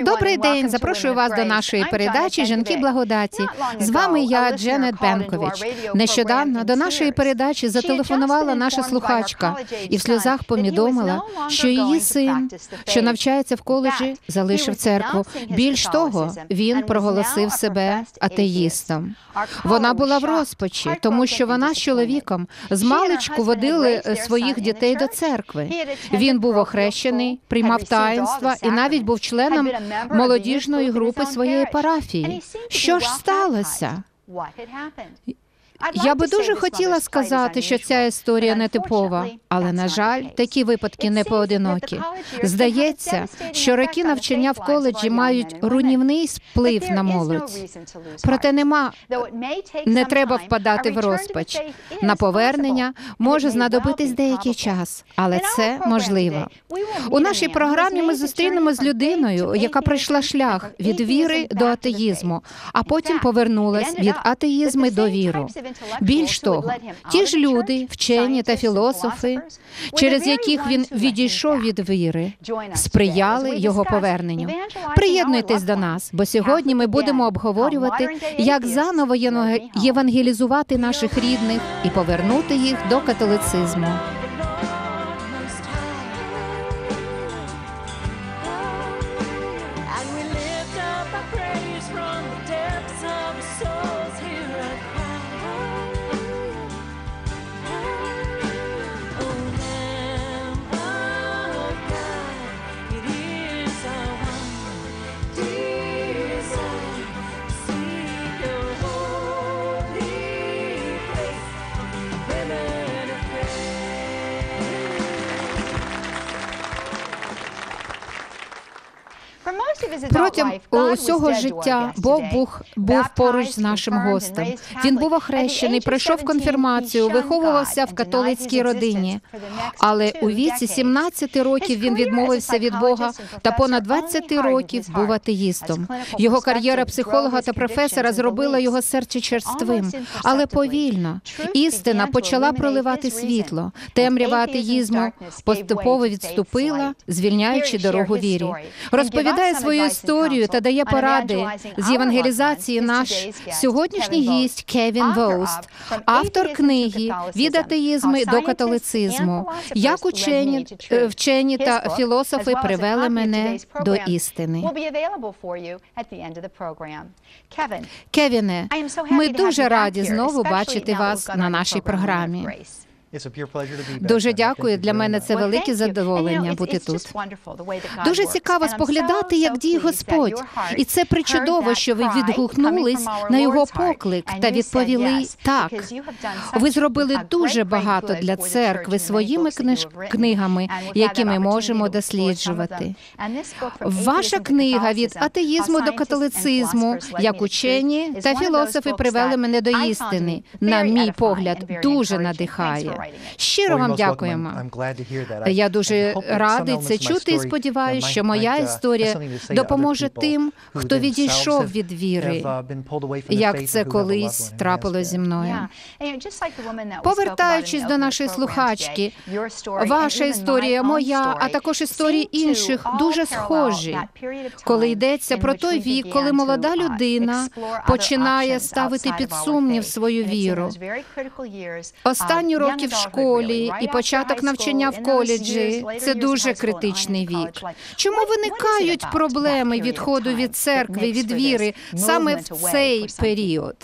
Добрий день, запрошую вас до нашої передачі Жінки благодаті. З вами я, Дженет Бенкович. Нещодавно до нашої передачі зателефонувала наша слухачка і в сльозах повідомила, що її син, що навчається в коледжі, залишив церкву. Більш того, він проголосив себе атеїстом. Вона була в розпачі, тому що вона з чоловіком з маличку водили своїх дітей до церкви. Він був охрещений, приймав таїнства і навіть був членом молодіжної групи своєї парафії. Що ж сталося? Я би дуже хотіла сказати, що ця історія не типова, але на жаль, такі випадки не поодинокі. Здається, що роки навчання в коледжі мають руйнівний вплив на молодь. Проте нема не треба впадати в розпач. На повернення може знадобитись деякий час, але це можливо. У нашій програмі ми зустрінемо з людиною, яка пройшла шлях від віри до атеїзму, а потім повернулась від атеїзму до віри. Більш того, ті ж люди, вчені та філософи, через яких він відійшов від віри, сприяли його поверненню. Приєднуйтесь до нас, бо сьогодні ми будемо обговорювати, як заново євангелізувати наших рідних і повернути їх до католицизму. Протягом усього життя Бог був, був поруч з нашим гостем. Він був охрещений, пройшов конфірмацію, виховувався в католицькій родині. Але у віці 17 років він відмовився від Бога та понад 20 років був атеїстом. Його кар'єра психолога та професора зробила його серце черствим, але повільно істина почала проливати світло. Темрява атеїзму поступово відступила, звільняючи дорогу вірі. Розповідає свою історію та дає поради з євангелізації наш сьогоднішній гість Кевін Воуст, автор книги від атеїзму до католицизму. Як учені, е, вчені та філософи привели мене до істини. Кевіне, ми дуже раді знову бачити вас на нашій програмі. Дуже дякую. Для мене це велике задоволення бути тут. Дуже цікаво споглядати, як діє Господь, і це причудово, що ви відгукнулись на його поклик та відповіли так. Ви зробили дуже багато для церкви своїми книж... книгами, які ми можемо досліджувати. Ваша книга від атеїзму до католицизму, як учені та філософи привели мене до істини. На мій погляд, дуже надихає. Щиро вам дякуємо. Я дуже радий це чути і сподіваюся, що моя історія допоможе тим, хто відійшов від віри, як це колись трапилось зі мною. Повертаючись до нашої слухачки, ваша історія, моя, а також історії інших дуже схожі, коли йдеться про той вік, коли молода людина починає ставити під сумнів свою віру. Останні роки в школі і початок навчання в коледжі це дуже критичний вік. Чому виникають проблеми відходу від церкви, від віри саме в цей період?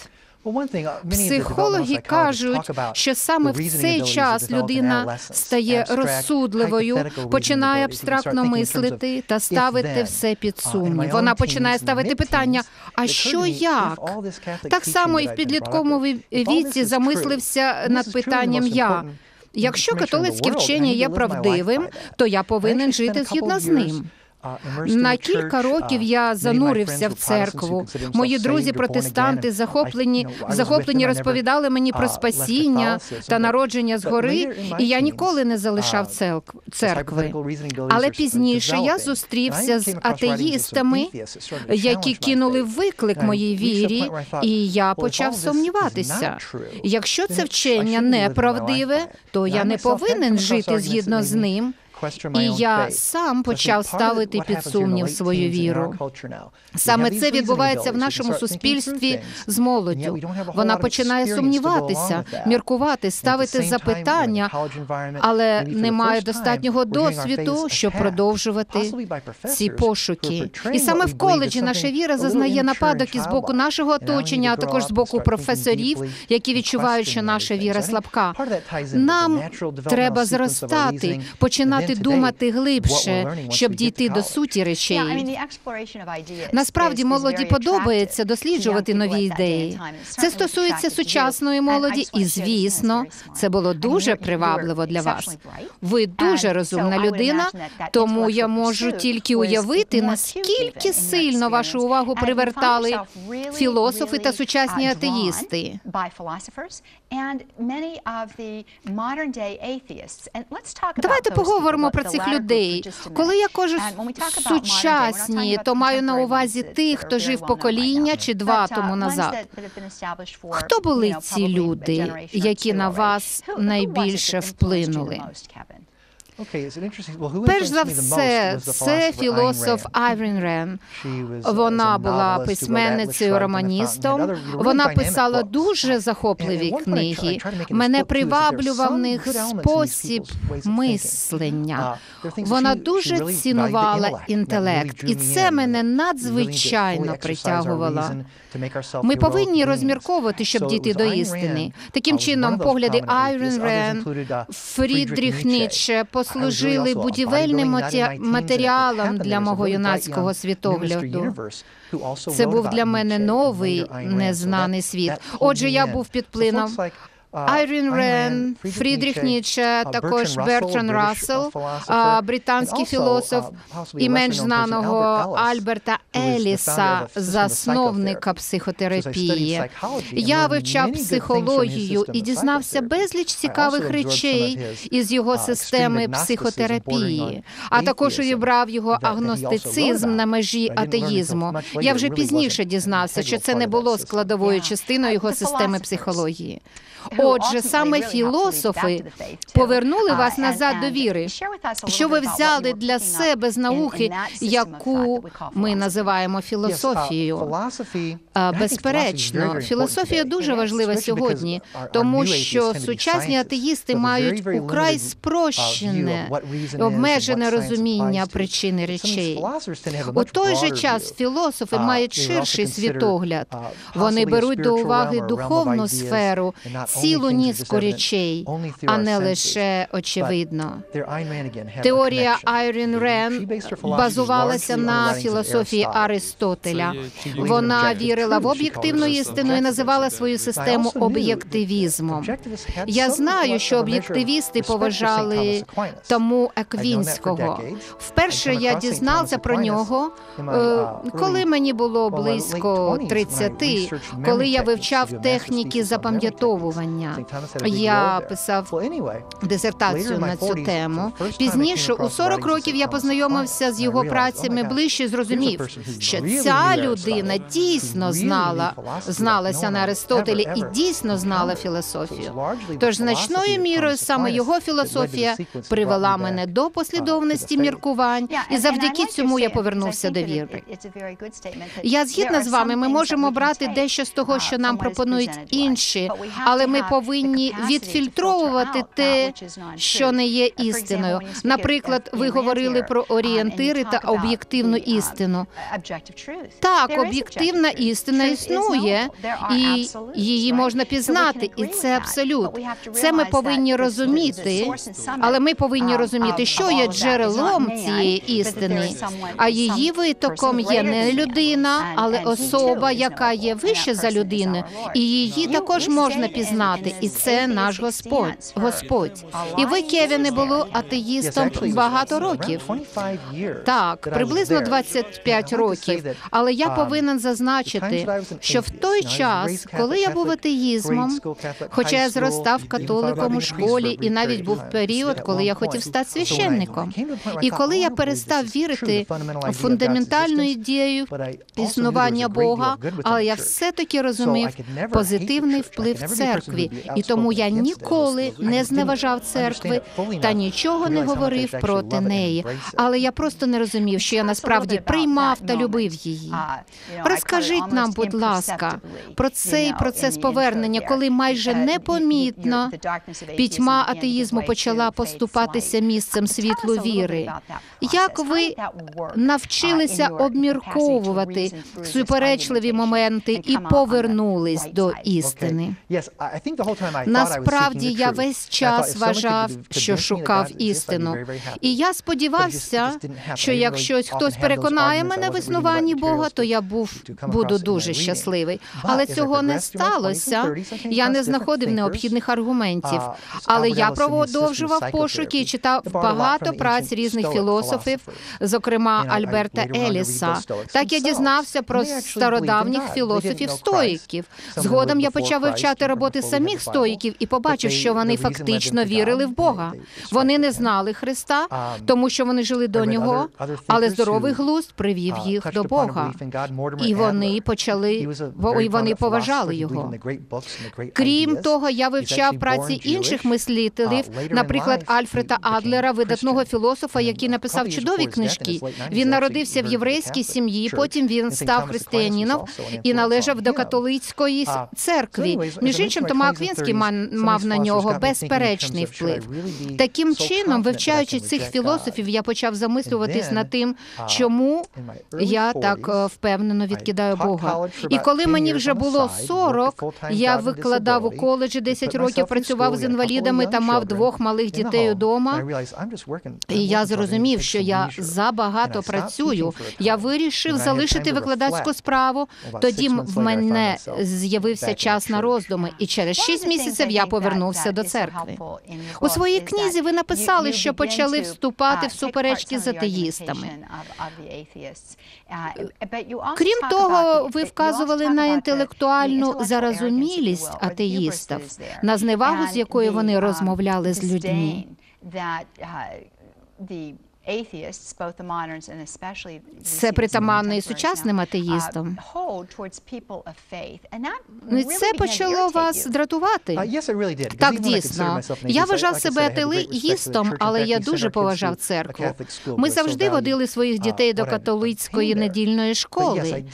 Психологи кажуть, що саме в цей час людина стає розсудливою, починає абстрактно мислити та ставити все під сумнів. Вона починає ставити питання: а що як? Так само і в підлітковому віці замислився над питанням я. Якщо католицьке вчення є правдивим, то я повинен жити згідно з ним. На кілька років я занурився в церкву. Мої друзі, протестанти, захоплені захоплені розповідали мені про спасіння та народження згори, і я ніколи не залишав церкви. Але пізніше я зустрівся з атеїстами, які кинули виклик моїй вірі, і я почав сумніватися. Якщо це вчення неправдиве, то я не повинен жити згідно з ним. І я сам почав ставити під сумнів свою віру. Саме це відбувається в нашому суспільстві з молоддю. Вона починає сумніватися, міркувати, ставити запитання, але не має достатнього досвіду, щоб продовжувати ці пошуки. І саме в коледжі наша віра зазнає нападок із боку нашого оточення, а також з боку професорів, які відчувають, що наша віра слабка. Нам треба зростати, починати думати глибше, щоб дійти до суті речей. Насправді молоді подобається досліджувати нові ідеї. Це стосується сучасної молоді, і звісно, це було дуже привабливо для вас. Ви дуже розумна людина, тому я можу тільки уявити, наскільки сильно вашу увагу привертали філософи та сучасні атеїсти. Давайте поговоримо про цих людей. Коли я кажу сучасні, то маю на увазі тих, хто жив покоління чи два тому назад. Хто були ці люди, які на вас найбільше вплинули? Перш за все, це філософ Айврін Рен. Вона була письменницею, романістом. Вона писала дуже захопливі книги. Мене приваблював них спосіб мислення. Вона дуже цінувала інтелект, і це мене надзвичайно притягувало. Ми повинні розмірковувати, щоб дійти до істини. Таким чином, погляди Айрон Рен, Фрідріх Ніцше послужили будівельним матеріалом для мого юнацького світогляду. Це був для мене новий незнаний світ. Отже, я був під вплином Айрін Рен, Фрідріх Ніцше, також Бертран Рассел, британський філософ і менш знаного Альберта Еліса, засновника психотерапії. Я вивчав психологію і дізнався безліч цікавих речей із його системи психотерапії, а також увібрав його агностицизм на межі атеїзму. Я вже пізніше дізнався, що це не було складовою частиною його системи психології. Отже, саме філософи повернули вас назад до віри. Що ви взяли для себе з науки, яку ми називаємо філософією? Безперечно, філософія дуже важлива сьогодні, тому що сучасні атеїсти мають украй спрощене обмежене розуміння причини речей. У той же час філософи мають ширший світогляд. Вони беруть до уваги духовну сферу, цілу низку речей, а не лише очевидно. Теорія Айрін Рен базувалася на філософії Аристотеля. Вона вірила в об'єктивну істину і називала свою систему об'єктивізмом. Я знаю, що об'єктивісти поважали тому Еквінського. Вперше я дізнався про нього, коли мені було близько 30, коли я вивчав техніки запам'ятовування. Я писав дисертацію на цю тему. Пізніше, у 40 років, я познайомився з його працями ближче. Зрозумів, що ця людина дійсно знала, зналася на Аристотелі і дійсно знала філософію. Тож значною мірою саме його філософія привела мене до послідовності міркувань, і завдяки цьому я повернувся до віри. Я згідна з вами. Ми можемо брати дещо з того, що нам пропонують інші, але ми повинні відфільтровувати те, що не є істиною. Наприклад, ви говорили про орієнтири та об'єктивну істину. Так, об'єктивна істина існує, і її можна пізнати, і це абсолют. Це ми повинні розуміти, але ми повинні розуміти, що є джерелом цієї істини, а її витоком є не людина, але особа, яка є вище за людину, і її також можна пізнати, і це наш Господь. Господь. І ви, Кевіне, були атеїстом багато років. Так, приблизно 25 років. Але я повинен зазначити, що в той час, коли я був атеїзмом, хоча я зростав католиком у школі, і навіть був період, коли я хотів стати священником. І коли я перестав вірити в фундаментальну ідею існування Бога, але я все таки розумів позитивний вплив церкві. І тому я ніколи не зневажав церкви та нічого не говорив проти неї. Але я просто не розумів, що я насправді приймав та любив її. Розкажіть нам, будь ласка, про цей процес повернення, коли майже непомітно пітьма атеїзму почала поступатися місцем світлу віри. Як ви навчилися обмірковувати суперечливі моменти і повернулись до істини? Насправді я весь час вважав, що шукав істину, і я сподівався, що якщо хтось переконає мене в існуванні Бога, то я був буду дуже щасливий. Але цього не сталося. Я не знаходив необхідних аргументів. Але я продовжував пошуки і читав багато праць різних філософів, зокрема Альберта Еліса. Так я дізнався про стародавніх філософів стоїків. Згодом я почав вивчати роботи самих стоїків і побачив, що вони фактично вірили в Бога. Вони не знали Христа, тому що вони жили до нього, але здоровий глузд привів їх до Бога. І вони почали і вони поважали його. Крім того, я вивчав праці інших мислителів, наприклад, Альфреда Адлера, видатного філософа, який написав чудові книжки. Він народився в єврейській сім'ї. Потім він став християнином і належав до католицької церкви. Між іншим, Тома Аквінський мав на нього безперечний вплив. Таким чином, вивчаючи цих філософів, я почав замислюватись над тим, чому я так е, впевнено відкидаю Бога. І коли мені вже було 40, я викладав у коледжі 10 років, працював з інвалідами та мав двох малих дітей удома. І я зрозумів, що я забагато працюю. Я вирішив залишити викладацьку справу. Тоді в мене з'явився час на роздуми, і через 6 місяців я повернувся до церкви. У своїй книзі ви написали, що почали вступати в суперечки з атеїстами. Крім того, ви вказували на інтелектуальну зарозумілість атеїстів, на зневагу, з якою вони розмовляли з людьми. Це притаманно і сучасним атеїстам. Ну, і це почало вас дратувати. Так, дійсно. Я вважав себе атеїстом, але я дуже поважав церкву. Ми завжди водили своїх дітей до католицької недільної школи.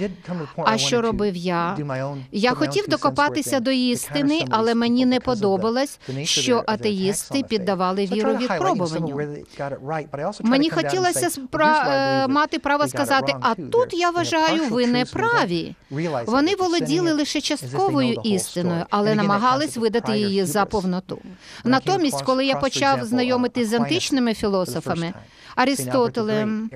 А що робив я? Я хотів докопатися до істини, але мені не подобалось, що атеїсти піддавали віру відпробуванню. Мені хотілося спра... мати право сказати, а тут я вважаю, ви не праві. Вони володіли лише частковою істиною, але намагались видати її за повноту. Натомість, коли я почав знайомитись з античними філософами, Аристотелем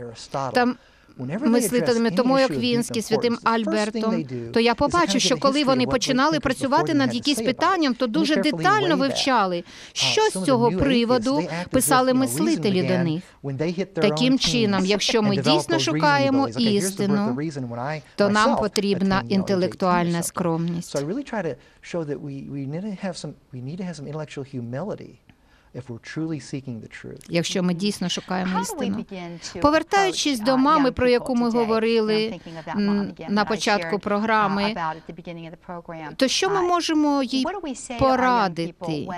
та мислителями Томою Аквінським, святим Альбертом, то я побачив, що коли вони починали працювати над якимось питанням, то дуже детально вивчали, що з цього приводу писали мислителі до них. Таким чином, якщо ми дійсно шукаємо істину, то нам потрібна інтелектуальна скромність. Якщо ми дійсно шукаємо істину. Повертаючись до мами, про яку ми говорили на початку програми, то що ми можемо їй порадити?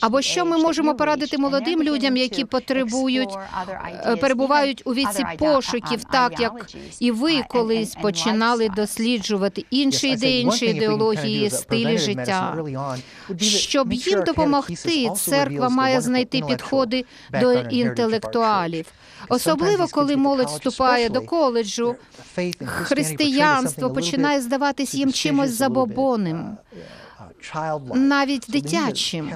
Або що ми можемо порадити молодим людям, які потребують, перебувають у віці пошуків, так як і ви колись починали досліджувати інші ідеї, інші ідеології, стилі життя, щоб їм допомогти, церква має знайти підходи до інтелектуалів. Особливо, коли молодь вступає до коледжу, християнство починає здаватись їм чимось забобонним. Навіть дитячим.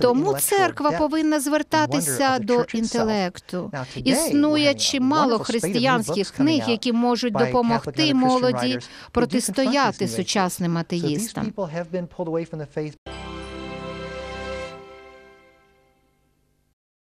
Тому церква повинна звертатися до інтелекту. Існує чимало християнських книг, які можуть допомогти молоді протистояти сучасним атеїстам.